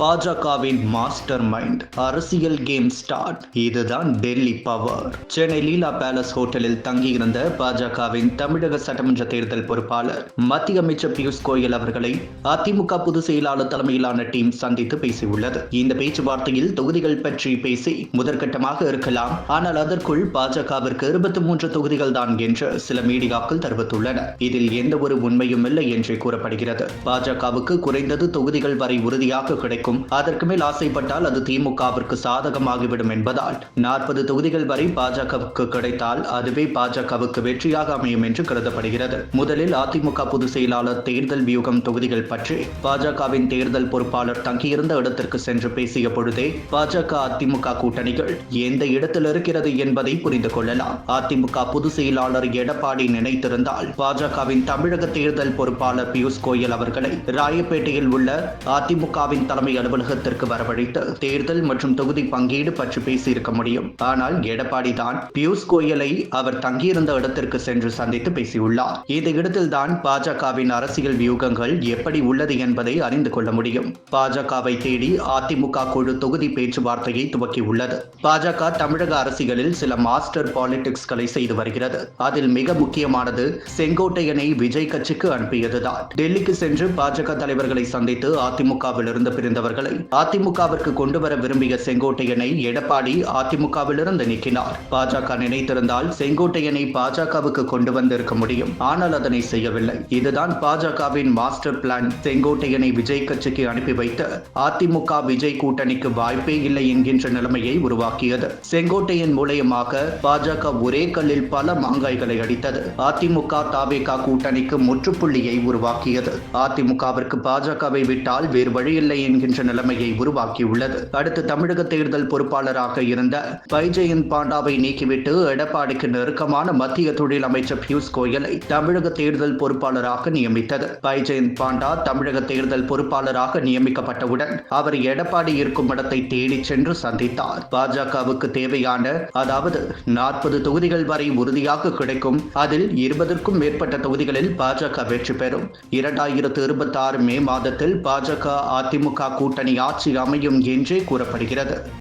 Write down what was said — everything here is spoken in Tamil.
பாஜகவின் மாஸ்டர் மைண்ட் அரசியல் கேம் ஸ்டார்ட். இதுதான் டெல்லி பவர். சென்னை லீலா பேலஸ் ஹோட்டலில் தங்கியிருந்த பாஜகவின் தமிழக சட்டமன்ற தேர்தல் பொறுப்பாளர் மத்திய அமைச்சர் பியூஷ் கோயல் அவர்களை அதிமுக பொதுச் செயலாளர் தலைமையிலான டீம் சந்தித்து பேசியுள்ளது. இந்த பேச்சுவார்த்தையில் தொகுதிகள் பற்றி பேசி முதற்கட்டமாக இருக்கலாம். ஆனால் அதற்குள் பாஜகவிற்கு இருபத்தி மூன்று தொகுதிகள் தான் என்று சில மீடியாக்கள் தெரிவித்துள்ளன. இதில் எந்த ஒரு உண்மையும் இல்லை என்றே கூறப்படுகிறது. பாஜகவுக்கு குறைந்தது தொகுதிகள் வரை உறுதியாக கிடைக்கும் கிடைக்கும். அதற்கு மேல் ஆசைப்பட்டால் அது திமுகவிற்கு சாதகமாகிவிடும் என்பதால் நாற்பது தொகுதிகள் வரை பாஜகவுக்கு கிடைத்தால் அதுவே பாஜகவுக்கு வெற்றியாக அமையும் என்று கருதப்படுகிறது. முதலில் அதிமுக பொதுச் செயலாளர் தேர்தல் வியூகம் தொகுதிகள் பற்றி பாஜகவின் தேர்தல் பொறுப்பாளர் தங்கியிருந்த இடத்திற்கு சென்று பேசிய பொழுதே பாஜக அதிமுக கூட்டணிகள் எந்த இடத்தில் இருக்கிறது என்பதை புரிந்து கொள்ளலாம். அதிமுக பொதுச் செயலாளர் எடப்பாடி நினைத்திருந்தால் பாஜகவின் தமிழக தேர்தல் பொறுப்பாளர் பியூஷ் கோயல் அவர்களை ராயப்பேட்டையில் உள்ள அதிமுகவின் தலைமை அலுவலகத்திற்கு வரவழைத்து தேர்தல் மற்றும் தொகுதி பங்கீடு பற்றி பேசியிருக்க முடியும். ஆனால் எடப்பாடி தான் பியூஷ் கோயலை அவர் தங்கியிருந்த இடத்திற்கு சென்று சந்தித்து பேசியுள்ளார். இந்த இடத்தில்தான் பாஜகவின் அரசியல் வியூகங்கள் எப்படி உள்ளது என்பதை அறிந்து கொள்ள முடியும். பாஜகவை தேடி அதிமுக குழு தொகுதி பேச்சுவார்த்தையை துவக்கியுள்ளது. பாஜக தமிழக அரசியலில் சில மாஸ்டர் பாலிடிக்ஸ்களை செய்து வருகிறது. அதில் மிக முக்கியமானது செங்கோட்டையனை விஜய் கட்சிக்கு அனுப்பியதுதான். டெல்லிக்கு சென்று பாஜக தலைவர்களை சந்தித்து அதிமுகவில் இருந்து பிரிந்த பிரிந்தவர்களை அதிமுகவிற்கு கொண்டு வர விரும்பிய செங்கோட்டையனை எடப்பாடி அதிமுகவிலிருந்து நீக்கினார். பாஜக நினைத்திருந்தால் செங்கோட்டையனை பாஜகவுக்கு கொண்டு வந்திருக்க முடியும். ஆனால் அதனை செய்யவில்லை. இதுதான் பாஜகவின் மாஸ்டர் பிளான். செங்கோட்டையனை விஜய் கட்சிக்கு அனுப்பி வைத்து அதிமுக விஜய் கூட்டணிக்கு வாய்ப்பே இல்லை என்கின்ற நிலைமையை உருவாக்கியது. செங்கோட்டையன் மூலயமாக பாஜக ஒரே கல்லில் பல மாங்காய்களை அடித்தது. அதிமுக தாவேகா கூட்டணிக்கு முற்றுப்புள்ளியை உருவாக்கியது. அதிமுகவிற்கு பாஜகவை விட்டால் வேறு வழியில்லை என்கின்ற என்ற நிலைமையை உருவாக்கியுள்ளது. அடுத்து தமிழக தேர்தல் பொறுப்பாளராக இருந்த பைஜெயந்த் பாண்டாவை நீக்கிவிட்டு எடப்பாடிக்கு நெருக்கமான மத்திய தொழில் அமைச்சர் பியூஷ் கோயலை தமிழக தேர்தல் பொறுப்பாளராக நியமித்தது. பைஜெயந்த் பாண்டா தமிழக தேர்தல் பொறுப்பாளராக நியமிக்கப்பட்டவுடன் அவர் எடப்பாடி இருக்கும் இடத்தை தேடி சென்று சந்தித்தார். பாஜகவுக்கு தேவையான அதாவது நாற்பது தொகுதிகள் வரை உறுதியாக கிடைக்கும் அதில் இருபதற்கும் மேற்பட்ட தொகுதிகளில் பாஜக வெற்றி பெறும். இரண்டாயிரத்து இருபத்தி ஆறு மே மாதத்தில் பாஜக அதிமுக கூட்டணி ஆட்சி அமையும் என்றே கூறப்படுகிறது.